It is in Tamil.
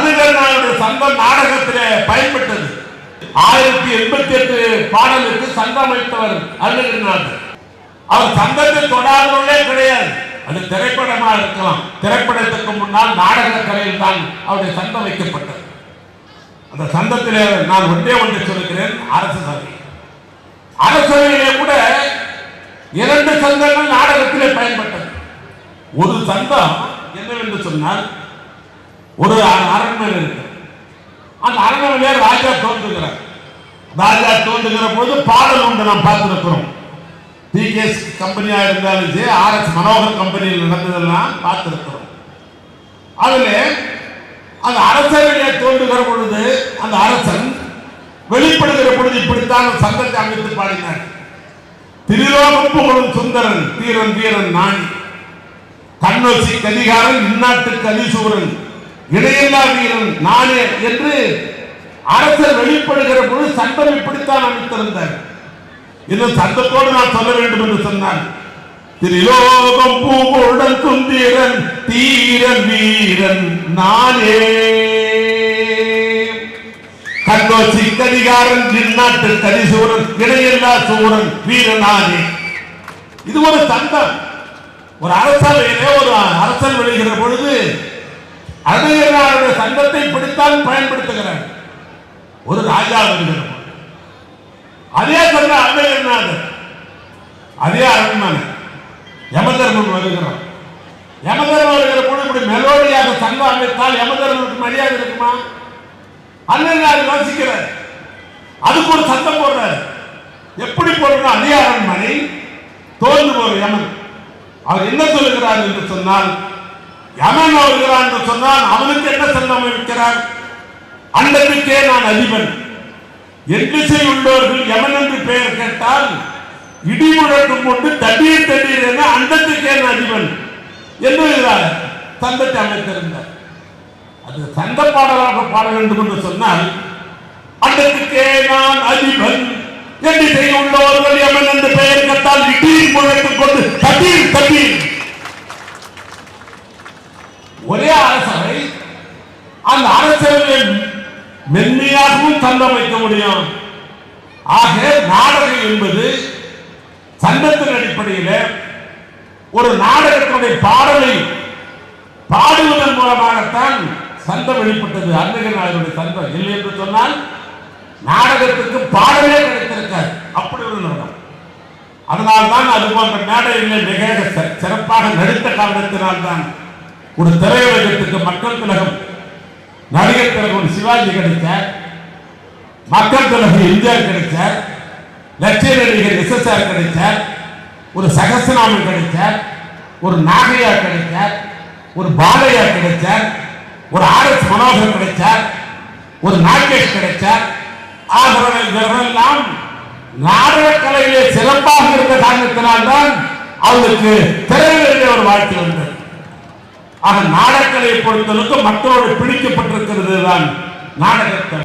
அருணகிரிநாதனுடைய சங்கம் நாடகத்திலே பயன்பட்டது. ஆயிரத்தி எண்பத்தி எட்டு பாடலுக்கு சங்கம் அமைத்தவர் அருணகிரிநாதர். அவர் சங்கத்தை தொடாதவர்களே கிடையாது. அது திரைப்படமா இருக்கலாம். திரைப்படத்துக்கு முன்னால் நாடக கலையில் தான் அவருடைய சங்கம் வைக்கப்பட்டது. அந்த சங்கத்திலே நான் ஒன்றே ஒன்று சொல்கிறேன் அரசு சபை. அரசவையிலே கூட இரண்டு சங்கங்கள் நாடகத்திலே பயன்பட்டது. ஒரு சங்கம் என்னவென்று சொன்னால் ஒரு அ- அரண்மனை இருக்கு. அந்த அரண்மனையிலே ராஜா தோன்றுகிறார். ராஜா தோன்றுகிற போது பாடல் உண்டு நாம் பார்த்திருக்கிறோம். டிகேஎஸ் கம்பெனியா இருந்தாலும் சரி ஆர்எஸ் மனோகர் கம்பெனியில் நடந்ததெல்லாம் பார்த்திருக்கிறோம். அதுல அந்த அரசவையிலே தோன்றுகிற பொழுது அந்த அரசன் வெளிப்படுகிற பொழுது இப்படித்தான் சங்கத்தை அமைத்து பாடினார். திருலோகம் புகழும் சுந்தரன் தீரன் வீரன் நாணி. கண்ணோசி கதிகாரன் இந்நாட்டு கலிசூரன் இடையில்லா வீரன் நானே என்று அரசர் வெளிப்படுகிற பொழுது சங்கம் இப்படித்தான் அமைத்திருந்தார். இந்த சட்டத்தோடு நான் சொல்ல வேண்டும் என்று சொன்னான் திரிலோகம் பூவுடன் துந்தீரன் தீரன் வீரன் நானே. கண்ணோசி கதிகாரன் இந்நாட்டு கதிசூரன் இணையில்லா சூரன் வீரனானே இது ஒரு சந்தம் ஒரு அரசவையிலே ஒரு அரசன் வெளிகிற பொழுது அருணகிரிநாதருடைய சங்கத்தை பிடித்தான் பயன்படுத்துகிறார் ஒரு ராஜா வருகிற அதே சங்க அருணகிரிநாதர் அதே அரண்மனை. யமதர்மன் வருகிறான் யமதர்மன் வருகிற பொழுது இப்படி மெலோடியாக சங்கம் அமைத்தால் யமதர்மனுக்கு மரியாதை இருக்குமா? அண்ணன் யோசிக்கிறார். அதுக்கு ஒரு சத்தம் போடுறாரு. எப்படி போடணும் அதே அரண்மனை தோல்ந்து போற யமன். அவர் என்ன சொல்லுகிறார் என்று சொன்னால் யமன் வருகிறான் என்று சொன்னால் அவனுக்கு என்ன செல்வம் இருக்கிறார் அண்டத்துக்கே நான் அதிபன். எண்ணிசை உள்ளவர்கள் யமன் என்று பெயர் கேட்டால் இடி முழக்கம் கொண்டு தண்ணீர் தண்ணீர் என அண்டத்துக்கே நான் அதிபன். என்று தந்தத்தை அமைத்திருந்தார். அது தந்த பாடலாக பாட வேண்டும் என்று சொன்னால் அண்டத்துக்கே நான் அதிபன். என்று உள்ளவர்கள் யமன் என்று பெயர் கேட்டால் இடி முழக்கம் கொண்டு தண்ணீர் தண்ணீர் ஒரே அரசவை அந்த அரசவையில் மென்மையாகவும் சங்கம் வைக்க முடியும். ஆக நாடகம் என்பது சங்கத்தின் அடிப்படையில் ஒரு நாடகத்தினுடைய பாடலை பாடுவதன் மூலமாகத்தான் சந்தம் வெளிப்பட்டது. அருணகிரிநாதருடைய சந்தம் இல்லை என்று சொன்னால் நாடகத்துக்கு பாடலே கிடைத்திருக்காது. அப்படி ஒரு நிறுவனம் அதனால்தான் அது போன்ற மேடையில் மிக சிறப்பாக நடித்த காரணத்தினால்தான் ஒரு திரையுலகத்துக்கு மக்கள் திலகம் நடிகர் திலகம் சிவாஜி கிடைச்சார். மக்கள் திலகம் எம்ஜிஆர் கிடைச்சார். லட்சிய நடிகர் எஸ்எஸ்ஆர் கிடைச்சார். ஒரு சகசநாமன் கிடைச்சார். ஒரு நாகையா கிடைச்சார். ஒரு பாலையா கிடைச்சார். ஒரு ஆர் எஸ் மனோகர் கிடைச்சார். ஒரு நாகேஷ் கிடைச்சார். ஆகிறவர்கள் நாடக கலையிலே சிறப்பாக இருந்த காரணத்தினால்தான் அவருக்கு திரையிலே ஒரு வாழ்க்கை வந்தது. ஆக நாடகங்களை பொறுத்தளவுக்கு மற்றோடு பிடிக்கப்பட்டிருக்கிறது தான் நாடகத்தை.